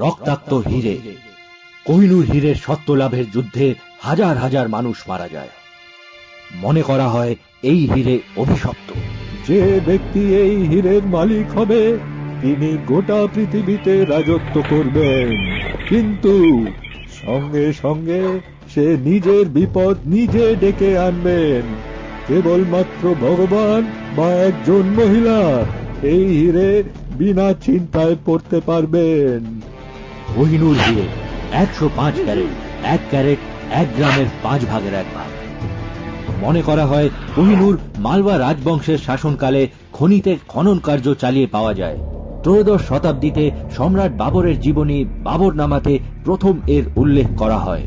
রক্তাক্ত হিরে। কোহিনুর হীরের সত্য লাভের যুদ্ধে হাজার হাজার মানুষ মারা যায়। মনে করা হয় এই হিরে অভিশপ্ত। যে ব্যক্তি এই হীরের মালিক হবে, তিনি গোটা পৃথিবীতে রাজত্ব করবেন। কিন্তু সঙ্গে সঙ্গে সে নিজের বিপদ নিজে ডেকে আনবেন। কেবলমাত্র ভগবান বা একজন মহিলা এই হীরে বিনা চিন্তায় পড়তে পারবেন। কোহিনুর হিরে একশো পাঁচ ক্যারেট, এক ক্যারেট, এক গ্রামের পাঁচ ভাগের এক ভাগ। মনে করা হয় কোহিনুর মালবা রাজবংশের শাসনকালে খনিতে খনন কার্য চালিয়ে পাওয়া যায়। ত্রয়োদশ শতাব্দীতে সম্রাট বাবরের জীবনী বাবর নামাতে প্রথম এর উল্লেখ করা হয়।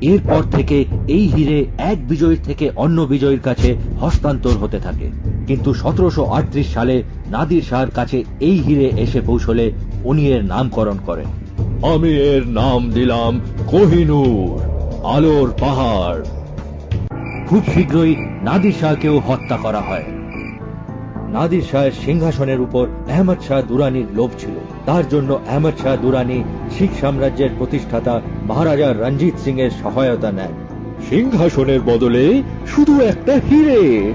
এরপর থেকে এই হিরে এক বিজয়ীর থেকে অন্য বিজয়ীর কাছে হস্তান্তর হতে থাকে। কিন্তু সতেরোশো আটত্রিশ সালে নাদির শাহর কাছে এই হিরে এসে পৌঁছলে উনি এর নামকরণ করেন। আমি এর নাম দিলাম কোহিনুর আলোর পাহাড়। খুব শীঘ্রই নাদির শাহকেও হত্যা করা হয়। নাদির শাহের সিংহাসনের উপর আহমদ শাহ দুরানির লোভ ছিল। তার জন্য আহমদ শাহ দুরানি শিখ সাম্রাজ্যের প্রতিষ্ঠাতা মহারাজা রঞ্জিত সিং এর সহায়তা নেন। সিংহাসনের বদলে শুধু একটা হিরে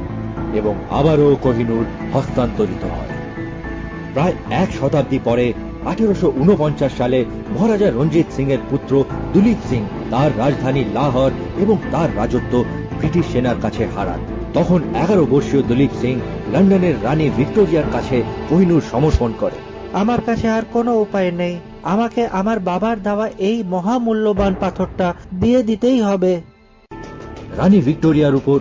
এবং আবারও কোহিনুর হস্তান্তরিত হয়। প্রায় এক শতাব্দী পরে আঠেরোশো সালে মহারাজা রঞ্জিত সিং এর পুত্র দুলীপ সিং তার রাজধানী লাহোর এবং তার রাজত্ব ব্রিটিশ সেনার কাছে হারান। তখন এগারো বর্ষীয় দলীপ সিং লন্ডনের রানী ভিক্টোরিয়ার কাছে কোহিনুর সমর্পণ করে। আমার কাছে আর কোনো উপায় নেই। আমাকে আমার বাবার দেওয়া এই মহামূল্যবান পাথরটা দিয়ে দিতেই হবে। রানী ভিক্টোরিয়ার উপর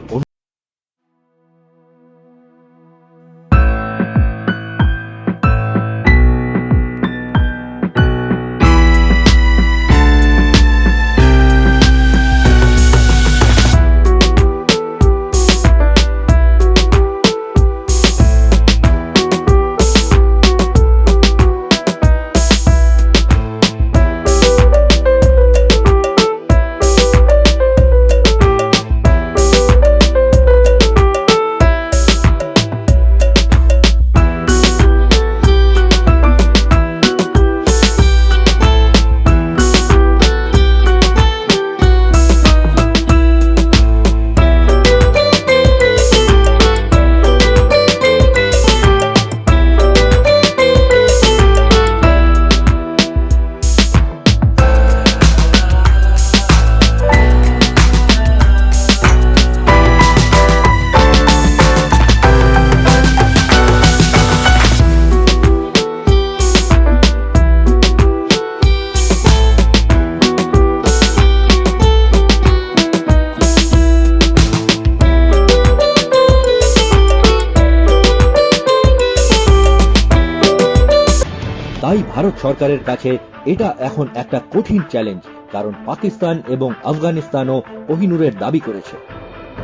তাই ভারত সরকারের কাছে এটা এখন একটা কঠিন চ্যালেঞ্জ কারণ পাকিস্তান এবং আফগানিস্তানও কোহিনুরের দাবি করেছে।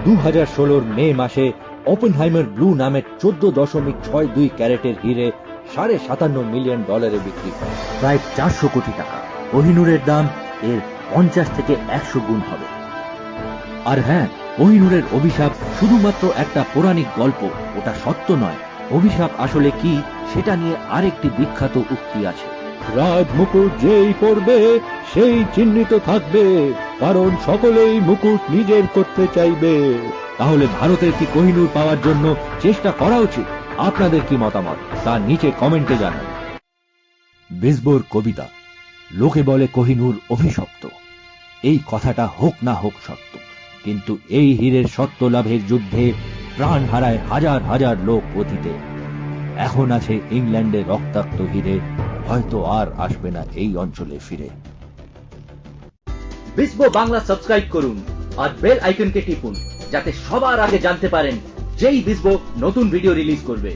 দু হাজার ষোলোর মে মাসে ওপেনহাইমার ব্লু নামের চোদ্দ দশমিক ছয় দুই ক্যারেটের হিরে সাড়ে সাতান্ন মিলিয়ন ডলারে বিক্রি হয়। প্রায় চারশো কোটি টাকা। কোহিনুরের দাম এর পঞ্চাশ থেকে একশো গুণ হবে। আর হ্যাঁ কোহিনুরের অভিশাপ শুধুমাত্র একটা পৌরাণিক গল্প, ওটা সত্য নয়। অভিশাপ আসলে কি সেটা নিয়ে আরেকটি বিখ্যাত উক্তি আছে। রাজ মুকুট যেই পড়বে সেই চিহ্নিত থাকবে কারণ সকলেই মুকুট নিজের করতে চাইবে। তাহলে ভারতের কি কোহিনুর পাওয়ার জন্য চেষ্টা করা উচিত? আপনাদের কি মতামত? তা নিচে কমেন্টে জানান। বিজবোর কবিতা। লোকে বলে কোহিনুর অভিশপ্ত। এই কথাটা হোক না হোক সত্য। কিন্তু এই হীরের সত্য লাভের যুদ্ধে প্রাণ হারায় হাজার হাজার লোক অতীতে। এখন আছে ইংল্যান্ডে রক্তাক্ত হীরে হয়তো আর আসবে না এই অঞ্চলে ফিরে। বিশ্ব বাংলা সাবস্ক্রাইব করুন আর বেল আইকনকে টিপুন, যাতে সবার আগে জানতে পারেন যেই বিশ্ব নতুন ভিডিও রিলিজ করবে।